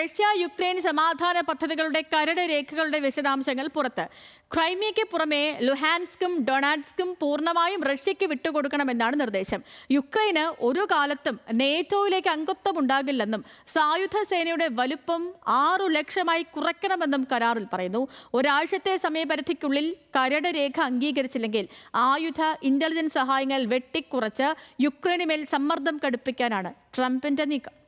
Russia Ukraine സമാധാന പദ്ധതികളുടെ കരട് രേഖകളുടെ വിശദാംശങ്ങൾ പുറത്ത്. ക്രൈമിയയ്ക്ക് പുറമെ ലുഹാൻസ്കും ഡൊണാറ്റ്സ്കും പൂർണമായും റഷ്യയ്ക്ക് വിട്ടുകൊടുക്കണമെന്നാണ് നിർദ്ദേശം. യുക്രൈന് ഒരു കാലത്തും നേറ്റോയിലേക്ക് അംഗത്വം ഉണ്ടാകില്ലെന്നും സായുധ സേനയുടെ വലുപ്പം ആറു ലക്ഷമായി കുറയ്ക്കണമെന്നും കരാറിൽ പറയുന്നു. ഒരാഴ്ചത്തെ സമയപരിധിക്കുള്ളിൽ കരട് രേഖ അംഗീകരിച്ചില്ലെങ്കിൽ ആയുധ ഇന്റലിജൻസ് സഹായങ്ങൾ വെട്ടിക്കുറച്ച് യുക്രൈനുമേൽ സമ്മർദ്ദം കടുപ്പിക്കാനാണ് ട്രംപിന്റെ നീക്കം.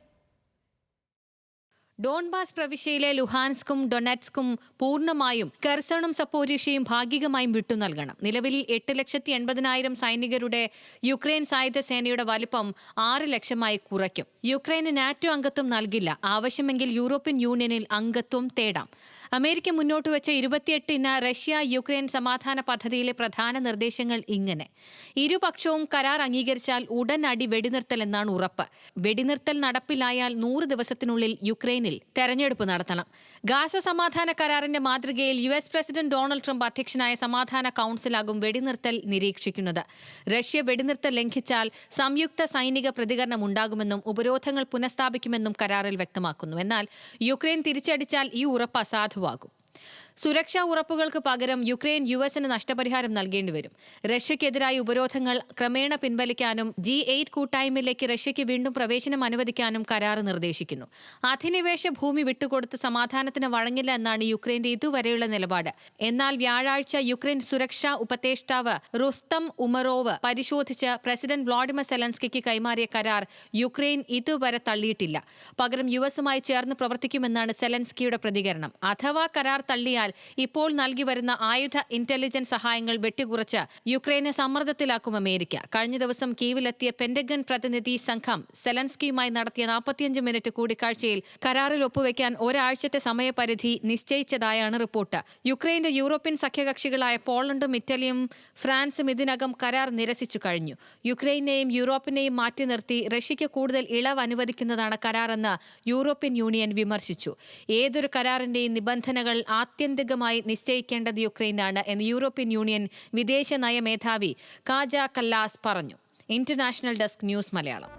ഡോൺബാസ് പ്രവിശ്യയിലെ ലുഹാൻസ്കും ഡൊണറ്റ്സ്കും പൂർണമായും കെർസണും സപ്പോരീഷയും ഭാഗികമായും വിട്ടു നൽകണം. നിലവിൽ എട്ട് ലക്ഷത്തി എൺപതിനായിരം സൈനികരുടെ യുക്രൈൻ സായുധ സേനയുടെ വലിപ്പം ആറ് ലക്ഷമായി കുറയ്ക്കും. യുക്രൈന് നാറ്റോ അംഗത്വം നൽകില്ല. ആവശ്യമെങ്കിൽ യൂറോപ്യൻ യൂണിയനിൽ അംഗത്വം തേടാം. അമേരിക്ക മുന്നോട്ട് വെച്ച ഇരുപത്തിയെട്ടിന് റഷ്യ യുക്രൈൻ സമാധാന പദ്ധതിയിലെ പ്രധാന നിർദ്ദേശങ്ങൾ ഇങ്ങനെ. ഇരുപക്ഷവും കരാർ അംഗീകരിച്ചാൽ ഉടനടി വെടിനിർത്തൽ എന്നാണ് ഉറപ്പ്. വെടിനിർത്തൽ നടപ്പിലായാൽ നൂറ് ദിവസത്തിനുള്ളിൽ യുക്രൈനിൽ തെരഞ്ഞെടുപ്പ് നടത്തണം. ഗാസ സമാധാന കരാറിന്റെ മാതൃകയിൽ U S president Donald Trump അധ്യക്ഷനായ സമാധാന കൌൺസിലാകും വെടിനിർത്തൽ നിരീക്ഷിക്കുന്നത്. റഷ്യ വെടിനിർത്തൽ ലംഘിച്ചാൽ സംയുക്ത സൈനിക പ്രതികരണം ഉണ്ടാകുമെന്നും ഉപരോധങ്ങൾ പുനഃസ്ഥാപിക്കുമെന്നും കരാറിൽ വ്യക്തമാക്കുന്നു. എന്നാൽ യുക്രൈൻ തിരിച്ചടിച്ചാൽ ഈ ഉറപ്പ് അസാധുവാകും. സുരക്ഷാ ഉറപ്പുകൾക്ക് പകരം യുക്രൈൻ യു എസിന് നഷ്ടപരിഹാരം നൽകേണ്ടി വരും. റഷ്യക്കെതിരായ ഉപരോധങ്ങൾ ക്രമേണ പിൻവലിക്കാനും ജി എയ്റ്റ് കൂട്ടായ്മയിലേക്ക് റഷ്യയ്ക്ക് വീണ്ടും പ്രവേശനം അനുവദിക്കാനും കരാർ നിർദ്ദേശിക്കുന്നു. അധിനിവേശ ഭൂമി വിട്ടുകൊടുത്ത് സമാധാനത്തിന് വഴങ്ങില്ല എന്നാണ് യുക്രൈന്റെ ഇതുവരെയുള്ള നിലപാട്. എന്നാൽ വ്യാഴാഴ്ച യുക്രൈൻ സുരക്ഷാ ഉപദേഷ്ടാവ് റുസ്തം ഉമറോവ് പരിശോധിച്ച് പ്രസിഡന്റ് വ്ളാഡിമർ സെലൻസ്കിക്ക് കൈമാറിയ കരാർ യുക്രൈൻ ഇതുവരെ തള്ളിയിട്ടില്ല. പകരം യു എസുമായി ചേർന്ന് പ്രവർത്തിക്കുമെന്നാണ് സെലൻസ്കിയുടെ പ്രതികരണം. അഥവാ കരാർ തള്ളിയാൽ ഇപ്പോൾ നൽകി വരുന്ന ആയുധ ഇന്റലിജൻസ് സഹായങ്ങൾ വെട്ടിക്കുറച്ച് യുക്രൈനെ സമ്മർദ്ദത്തിലാക്കും അമേരിക്ക. കഴിഞ്ഞ ദിവസം കീവിലെത്തിയ പെന്റഗൺ പ്രതിനിധി സംഘം സെലൻസ്കിയുമായി നടത്തിയ നാൽപ്പത്തിയഞ്ച് മിനിറ്റ് കൂടിക്കാഴ്ചയിൽ കരാറിൽ ഒപ്പുവെക്കാൻ ഒരാഴ്ചത്തെ സമയപരിധി നിശ്ചയിച്ചതായാണ് റിപ്പോർട്ട്. യുക്രൈന്റെ യൂറോപ്യൻ സഖ്യകക്ഷികളായ പോളണ്ടും ഇറ്റലിയും ഫ്രാൻസും ഇതിനകം കരാർ നിരസിച്ചു കഴിഞ്ഞു. യുക്രൈനെയും യൂറോപ്പിനെയും മാറ്റി നിർത്തി റഷ്യയ്ക്ക് കൂടുതൽ ഇളവ് അനുവദിക്കുന്നതാണ് കരാറെന്ന് യൂറോപ്യൻ യൂണിയൻ വിമർശിച്ചു. ഏതൊരു കരാറിന്റെയും നിബന്ധനകൾ ആത്യന്തികമായി നിശ്ചയിക്കേണ്ടത് യുക്രൈനാണ് എന്ന് യൂറോപ്യൻ യൂണിയൻ വിദേശ നയ മേധാവി കാജ കല്ലാസ് പറഞ്ഞു. International desk news Malayalam.